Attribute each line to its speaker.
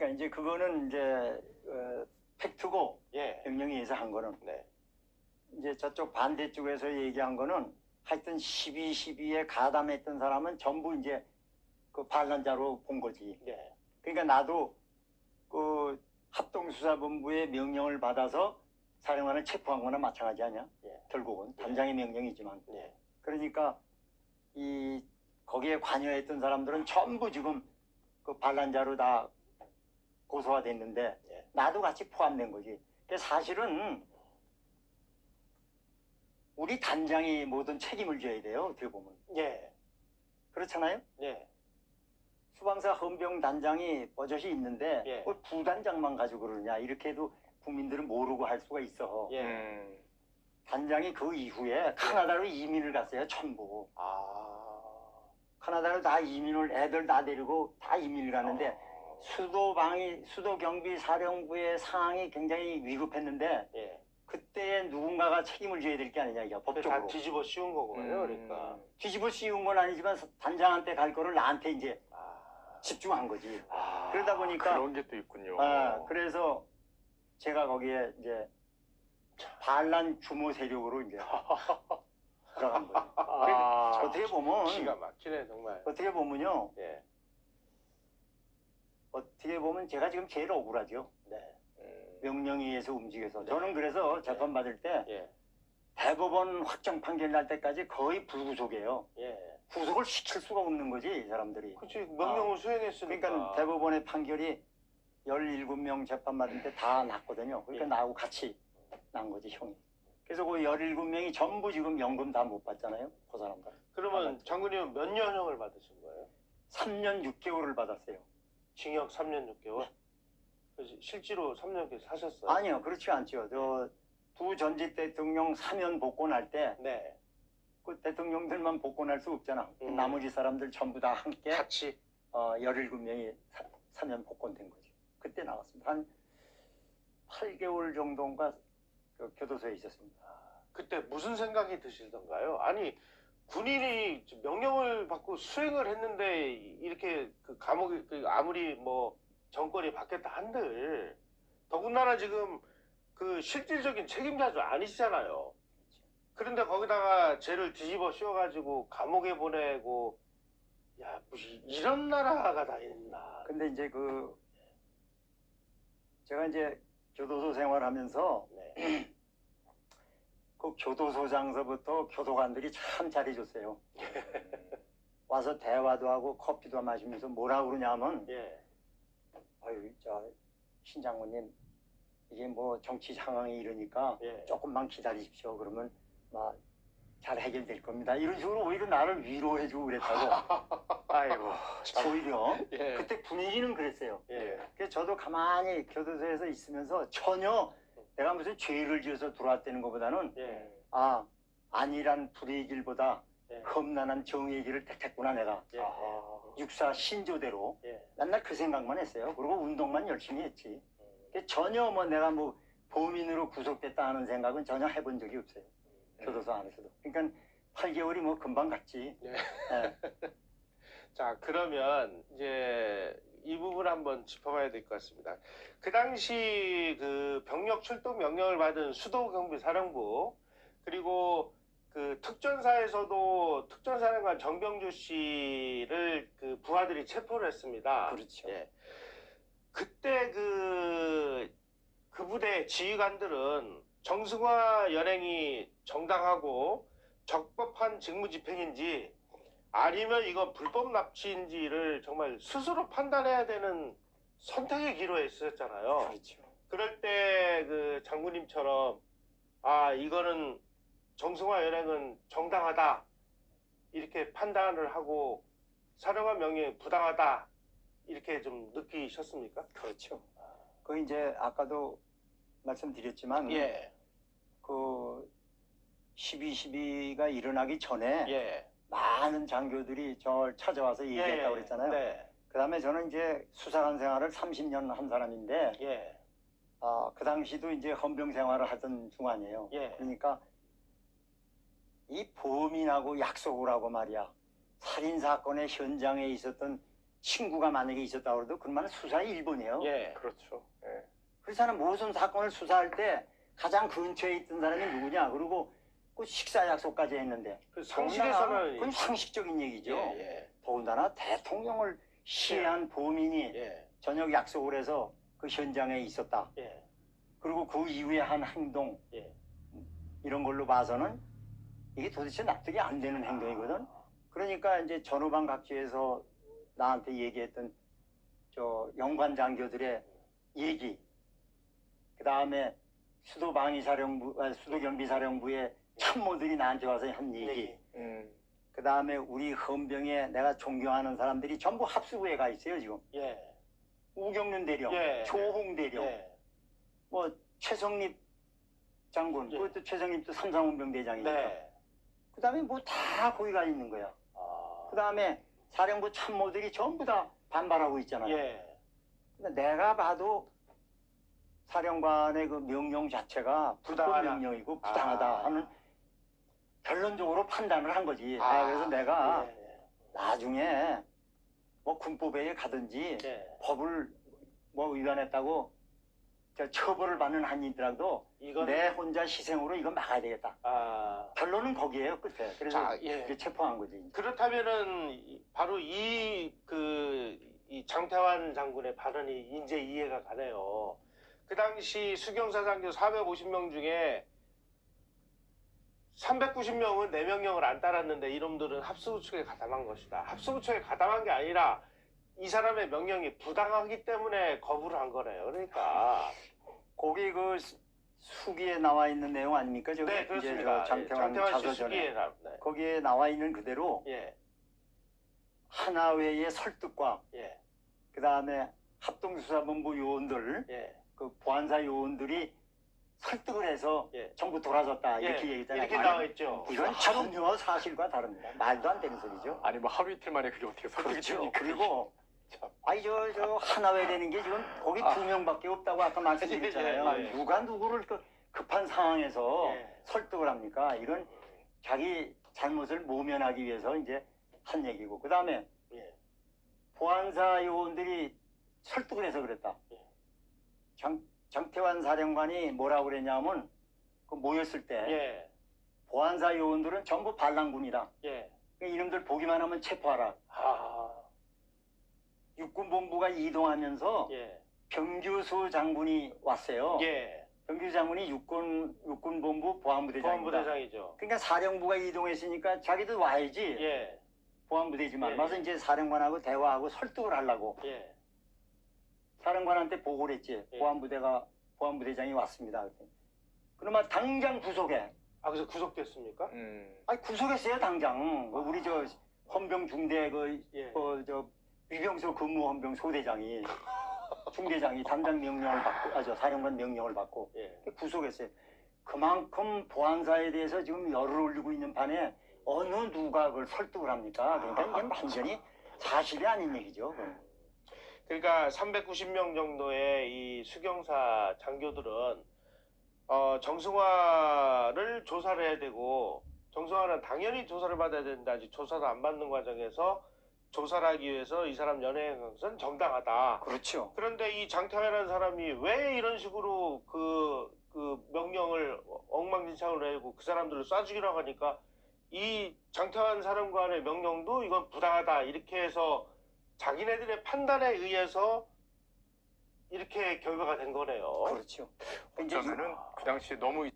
Speaker 1: 그러니까 이제 그거는 이제 어, 팩트고
Speaker 2: 예.
Speaker 1: 명령위에서 한 거는
Speaker 2: 네.
Speaker 1: 이제 저쪽 반대쪽에서 얘기한 거는 하여튼 12, 12에 가담했던 사람은 전부 이제 그 반란자로 본 거지.
Speaker 2: 예.
Speaker 1: 그러니까 나도 그 합동수사본부의 명령을 받아서 사령관을 체포한 거나 마찬가지 아니야?
Speaker 2: 예.
Speaker 1: 결국은 단장의 명령이지만.
Speaker 2: 예.
Speaker 1: 그러니까 이 거기에 관여했던 사람들은 전부 지금 그 반란자로 다 고소가 됐는데
Speaker 2: 예.
Speaker 1: 나도 같이 포함된 거지. 그 사실은 우리 단장이 모든 책임을 져야 돼요. 어떻게 보면
Speaker 2: 예.
Speaker 1: 그렇잖아요.
Speaker 2: 예.
Speaker 1: 수방사 헌병 단장이 버젓이 있는데
Speaker 2: 예.
Speaker 1: 왜 부단장만 가지고 그러냐 이렇게 해도 국민들은 모르고 할 수가 있어.
Speaker 2: 예.
Speaker 3: 음.
Speaker 1: 단장이 그 이후에 카나다로 이민을 갔어요. 전부.
Speaker 2: 아.
Speaker 1: 카나다로 다 이민을 애들 다 데리고 다 이민을 가는데
Speaker 2: 아.
Speaker 1: 수도 방위 수도 경비 사령부의 상황이 굉장히 위급했는데
Speaker 2: 예.
Speaker 1: 그때 누군가가 책임을 져야 될 게 아니냐 이게
Speaker 2: 다
Speaker 1: 법적으로
Speaker 2: 뒤집어 씌운 거고요.
Speaker 3: 음.
Speaker 2: 그러니까.
Speaker 1: 뒤집어 씌운 건 아니지만 단장한테 갈 거를 나한테 이제
Speaker 2: 아.
Speaker 1: 집중한 거지
Speaker 2: 아.
Speaker 1: 그러다 보니까
Speaker 3: 그런 게 또 있군요.
Speaker 1: 아, 그래서 제가 거기에 이제 반란 주모 세력으로 이제 들어간 거예요
Speaker 2: 아.
Speaker 1: 어떻게 보면
Speaker 2: 기가 막히네 정말.
Speaker 1: 어떻게 보면요
Speaker 2: 예.
Speaker 1: 어떻게 보면 제가 지금 제일 억울하죠
Speaker 2: 네.
Speaker 3: 음.
Speaker 1: 명령에 의해서 움직여서
Speaker 2: 네.
Speaker 1: 저는 그래서 재판 받을 때
Speaker 2: 예.
Speaker 1: 대법원 확정 판결 날 때까지 거의 불구속이에요.
Speaker 2: 예.
Speaker 1: 구속을 시킬 수가 없는 거지 이 사람들이.
Speaker 2: 그치 명령을 수행했으니까.
Speaker 1: 그러니까 대법원의 판결이 17명 재판 받을 때 다 났거든요. 그러니까
Speaker 2: 예.
Speaker 1: 나하고 같이 난 거지 형이. 그래서 그 17명이 전부 지금 연금 다 못 받잖아요. 그 사람들.
Speaker 2: 그러면 장군님은 몇 년형을 받으신 거예요?
Speaker 1: 3년 6개월을 받았어요.
Speaker 2: 징역 3년 6개월. 그래서 실제로 3년 씩 사셨어요?
Speaker 1: 아니요. 그렇지 않죠. 저 두 전직 대통령 사면 복권할 때 그
Speaker 2: 네.
Speaker 1: 대통령들만 복권할 수 없잖아.
Speaker 2: 음.
Speaker 1: 나머지 사람들 전부 다 함께
Speaker 2: 같이.
Speaker 1: 어, 17명이 사, 사면 복권된 거죠. 그때 나왔습니다. 한 8개월 정도인가 그 교도소에 있었습니다.
Speaker 2: 그때 무슨 생각이 드시던가요? 아니 군인이 명령을 받고 수행을 했는데 이렇게 그 감옥이 그 아무리 뭐 정권이 바뀌었다 한들 더군다나 지금 그 실질적인 책임자도 아니시잖아요. 그런데 거기다가 죄를 뒤집어 씌워가지고 감옥에 보내고 야 무슨 이런 나라가 다 있나?
Speaker 1: 근데 이제 그 제가 이제 교도소 생활하면서
Speaker 2: 네.
Speaker 1: 그 교도소장서부터 교도관들이 참 잘해줬어요. 와서 대화도 하고 커피도 마시면서 뭐라 그러냐면
Speaker 2: 예.
Speaker 1: 아유 저 신장군님 이게 뭐 정치 상황이 이러니까
Speaker 2: 예.
Speaker 1: 조금만 기다리십시오. 그러면 막 잘 해결될 겁니다. 이런 식으로 오히려 나를 위로해주고 그랬다고.
Speaker 3: 아이고. 참.
Speaker 1: 오히려
Speaker 2: 예.
Speaker 1: 그때 분위기는 그랬어요.
Speaker 2: 예.
Speaker 1: 그래서 저도 가만히 교도소에서 있으면서 전혀 내가 무슨 죄를 지어서 들어왔다는 것보다는
Speaker 2: 예.
Speaker 1: 아 안일한 불의 길보다
Speaker 2: 예.
Speaker 1: 험난한 정의의 길을 택했구나 내가
Speaker 2: 예.
Speaker 3: 아.
Speaker 1: 육사 신조대로
Speaker 2: 예.
Speaker 1: 맨날 그 생각만 했어요. 그리고 운동만 열심히 했지. 그러니까 전혀 뭐 내가 뭐 범인으로 구속됐다 하는 생각은 전혀 해본 적이 없어요. 교도소 안에서도. 그러니까 8개월이 뭐 금방 갔지.
Speaker 2: 예.
Speaker 1: 예.
Speaker 2: 자, 그러면 이제 한번 짚어봐야 될 것 같습니다. 그 당시 그 병력 출동 명령을 받은 수도경비사령부 그리고 그 특전사에서도 특전사령관 정병주 씨를 그 부하들이 체포를 했습니다.
Speaker 1: 그렇죠.
Speaker 2: 예. 그때 그, 그 부대 지휘관들은 정승화 연행이 정당하고 적법한 직무 집행인지 아니면 이건 불법 납치인지를 정말 스스로 판단해야 되는 선택의 기로에 있었잖아요.
Speaker 1: 그렇죠.
Speaker 2: 그럴 때 그 장군님처럼 아 이거는 정승화 연행은 정당하다 이렇게 판단을 하고 사령관 명령이 부당하다 이렇게 좀 느끼셨습니까?
Speaker 1: 그렇죠. 그 이제 아까도 말씀드렸지만
Speaker 2: 예,
Speaker 1: 그 12, 12가 일어나기 전에
Speaker 2: 예,
Speaker 1: 많은 장교들이 저를 찾아와서 얘기했다고 그랬잖아요.
Speaker 2: 네,
Speaker 1: 그 다음에 저는 이제 수사관 생활을 30년 한 사람인데,
Speaker 2: 예,
Speaker 1: 아, 그 당시도 이제 헌병 생활을 하던 중 아니에요.
Speaker 2: 예,
Speaker 1: 그러니까 이 범인하고 약속을 하고 말이야. 살인 사건의 현장에 있었던 친구가 만약에 있었다 그래도 그러면 수사의 일본이에요.
Speaker 2: 예.
Speaker 3: 그렇죠. 예.
Speaker 1: 그 사람 모든 사건을 수사할 때 가장 근처에 있던 사람이 누구냐? 그리고 그 식사 약속까지 했는데
Speaker 2: 그 상식에서는
Speaker 1: 그건 상식적인 얘기죠.
Speaker 2: 예, 예.
Speaker 1: 더군다나 대통령을 시해한 범인이
Speaker 2: 예.
Speaker 1: 저녁 약속을 해서 그 현장에 있었다.
Speaker 2: 예.
Speaker 1: 그리고 그 이후에 한 행동
Speaker 2: 예.
Speaker 1: 이런 걸로 봐서는 이게 도대체 납득이 안 되는 행동이거든. 그러니까 이제 전후방 각지에서 나한테 얘기했던 저 영관 장교들의 얘기, 그 다음에 수도 방위사령부, 아, 수도 경비사령부의 참모들이 나한테 와서 한 얘기,
Speaker 3: 음.
Speaker 1: 그 다음에 우리 헌병에 내가 존경하는 사람들이 전부 합수부에 가 있어요 지금.
Speaker 2: 예.
Speaker 1: 우경륜 대령,
Speaker 2: 예.
Speaker 1: 조홍 대령,
Speaker 2: 예.
Speaker 1: 뭐 최성립 장군,
Speaker 2: 예.
Speaker 1: 그것도 최성립도 삼상훈병 대장이니까.
Speaker 2: 네.
Speaker 1: 그 다음에 뭐 다 거기 가 있는 거야.
Speaker 2: 아.
Speaker 1: 그 다음에 사령부 참모들이 전부 다 반발하고 있잖아요.
Speaker 2: 예.
Speaker 1: 근데 내가 봐도 사령관의 그 명령 자체가
Speaker 2: 부당하다.
Speaker 1: 명령이고 부당하다
Speaker 2: 아.
Speaker 1: 하는 결론적으로 판단을 한 거지.
Speaker 2: 아.
Speaker 1: 아, 그래서 내가
Speaker 2: 예.
Speaker 1: 나중에 뭐 군법에 가든지
Speaker 2: 예.
Speaker 1: 법을 뭐 위반했다고 저 처벌을 받는 한이 있더라도
Speaker 2: 이건
Speaker 1: 내 혼자 희생으로 이거 막아야 되겠다.
Speaker 2: 아.
Speaker 1: 결론은 거기에요 끝에. 그래서
Speaker 2: 자, 예.
Speaker 1: 이제 체포한 거지.
Speaker 2: 그렇다면은 이- 바로 이 그 이 장태환 장군의 발언이 이제 이해가 가네요. 그 당시 수경사 장교 450명 중에 390명은 내 명령을 안 따랐는데 이놈들은 합수부 측에 가담한 것이다. 합수부 측에 가담한 게 아니라 이 사람의 명령이 부당하기 때문에 거부를 한 거네요. 그러니까
Speaker 1: 거기 그 수- 수기에 나와 있는 내용 아닙니까? 저기
Speaker 2: 네
Speaker 1: 이제
Speaker 2: 그렇습니다.
Speaker 1: 저 장태환
Speaker 2: 씨
Speaker 1: 자서전에
Speaker 2: 수기에 나- 네.
Speaker 1: 거기에 나와 있는 그대로
Speaker 2: 예,
Speaker 1: 하나회의 설득과
Speaker 2: 예,
Speaker 1: 그 다음에 합동수사본부 요원들
Speaker 2: 예.
Speaker 1: 그 보안사 요원들이 설득을 해서
Speaker 2: 예.
Speaker 1: 전부 돌아섰다 이렇게
Speaker 2: 예,
Speaker 1: 얘기했잖아요.
Speaker 2: 이렇게
Speaker 1: 말-
Speaker 2: 나와 있죠.
Speaker 1: 이건 전혀 사실과 다릅니다. 말도 안 되는 소리죠.
Speaker 3: 아니 뭐 하루 이틀 만에 그게 어떻게 설득이
Speaker 1: 그렇죠.
Speaker 3: 됩니까?
Speaker 1: 그리고
Speaker 3: 참.
Speaker 1: 아니 저 저 하나회 되는 게 지금 거기
Speaker 3: 아.
Speaker 1: 두 명밖에 없다고 아까 말씀드렸잖아요.
Speaker 2: 예, 예, 예.
Speaker 1: 누가 누구를 그 급한 상황에서
Speaker 2: 예.
Speaker 1: 설득을 합니까? 이건 자기 잘못을 모면하기 위해서 이제 한 얘기고 그 다음에
Speaker 2: 예.
Speaker 1: 보안사 요원들이 설득을 해서 그랬다.
Speaker 2: 예.
Speaker 1: 장, 장태환 사령관이 뭐라고 그랬냐면 그 모였을 때
Speaker 2: 예,
Speaker 1: 보안사 요원들은 전부 반란군이다.
Speaker 2: 예.
Speaker 1: 그러니까 이놈들 보기만 하면 체포하라.
Speaker 2: 아,
Speaker 1: 육군본부가 이동하면서
Speaker 2: 예,
Speaker 1: 병규수 장군이 왔어요.
Speaker 2: 예.
Speaker 1: 병규수 장군이 육군 육군본부 보안부대장입니다.
Speaker 2: 보안부대장이죠.
Speaker 1: 그러니까 사령부가 이동했으니까 자기도 와야지.
Speaker 2: 예,
Speaker 1: 보안부대지만
Speaker 2: 예,
Speaker 1: 와서
Speaker 2: 예.
Speaker 1: 이제 사령관하고 대화하고 설득을 하려고
Speaker 2: 예,
Speaker 1: 사령관한테 보고를 했지.
Speaker 2: 예.
Speaker 1: 보안부대가 보안부대장이 왔습니다. 그랬더니. 그러면 당장 구속해.
Speaker 2: 아, 그래서 구속됐습니까?
Speaker 3: 음.
Speaker 1: 아니 구속했어요 당장. 그 우리 저 헌병 중대 그,
Speaker 2: 예.
Speaker 1: 그, 저 위병소 근무 헌병 소대장이 중대장이 담당 명령을 받고 아 저 사령관 명령을 받고
Speaker 2: 예.
Speaker 1: 구속했어요. 그만큼 보안사에 대해서 지금 열을 올리고 있는 판에 어느 누가 그걸 설득을 합니까? 그러니까 이게 완전히 사실이 아닌 얘기죠. 그건.
Speaker 2: 그러니까 390명 정도의 이 수경사 장교들은 어, 정승화를 조사를 해야 되고 정승화는 당연히 조사를 받아야 된다. 아직 조사도 안 받는 과정에서 조사를 하기 위해서 이 사람 연예인 것은 정당하다.
Speaker 1: 그렇죠.
Speaker 2: 그런데 이 장태환이라는 사람이 왜 이런 식으로 그, 그 명령을 엉망진창으로 내고 그 사람들을 쏴죽이라고 하니까 이 장태환 사령관의 명령도 이건 부당하다. 이렇게 해서 자기네들의 판단에 의해서 이렇게 결과가 된 거네요.
Speaker 1: 그렇죠. 이제
Speaker 3: 어쩌면은 그 당시에 너무